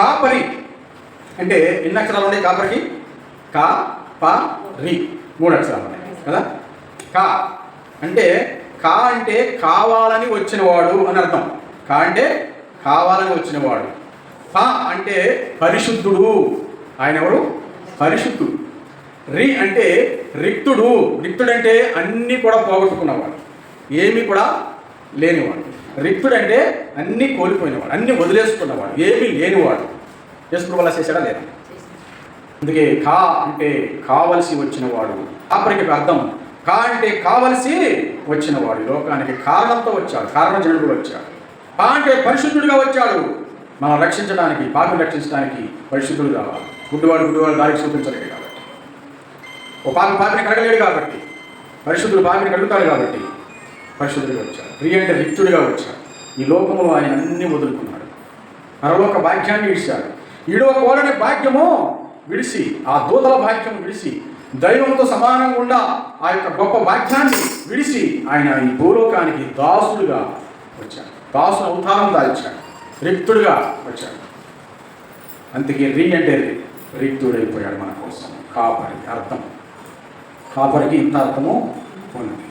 కాపరి. అంటే ఎన్ని అక్షరాలు ఉన్నాయి కాపరికి? కా ప రి. మూడు అక్షరాలు ఉన్నాయి కదా? కా. అంటే కా అంటే కావాలని వచ్చినవాడు అని అర్థం. కా అంటే కావాలని వచ్చినవాడు. ప అంటే పరిశుద్ధుడు. ఆయన ఎవరు? పరిశుద్ధుడు. రి అంటే రిక్తుడు. రిక్తుడంటే అన్నీ కూడా పోగొట్టుకున్నవాడు. ఏమీ కూడా లేనివాడు. రిక్తుడు అంటే అన్నీ కోల్పోయినవాడు అన్నీ వదిలేసుకున్నవాడు ఏమీ లేనివాడు. యేసు వల్ల చేశాడా? లేదా? అందుకే కా అంటే కావలసి వచ్చినవాడు. ఆపరికి అర్థం కా అంటే కావలసి వచ్చినవాడు. లోకానికి కారణంతో వచ్చాడు కారణజనుడు వచ్చాడు. కా అంటే పరిశుద్ధుడిగా వచ్చాడు. మనం రక్షించడానికి పాపం రక్షించడానికి పరిశుద్ధుడు కావాలి. గుడ్డివాడు గుడ్డివాడు దారికి చూపించలేడు కాబట్టి. ఓ పాపం పాపిని కడగలేడు కాబట్టి. పరిశుద్ధుడు పాపిని కడుగుతాడు కాబట్టి. పరిశుద్ధుడిగా వచ్చాడు. ప్రియ అంటే రిక్తుడిగా వచ్చాడు. ఈ లోకంలో ఆయన అన్ని వదులుకున్నాడు. పరలోక భాగ్యాన్ని విడిచాడు ఈడో కోరని భాగ్యము విడిసి ఆ దూతల భాగ్యం విడిసి దైవంతో సమానంగా ఉండ ఆ యొక్క గొప్ప భాగ్యాన్ని విడిసి ఆయన ఈ భూలోకానికి దాసుడుగా వచ్చాడు. దాసుని అవతారం దాల్చాడు. రిక్తుడిగా వచ్చాడు. అందుకే రీ అంటే రిక్తుడైపోయాడు మన కోసం. కాపరి అర్థం. కాపరికి ఇంత అర్థము ఉంది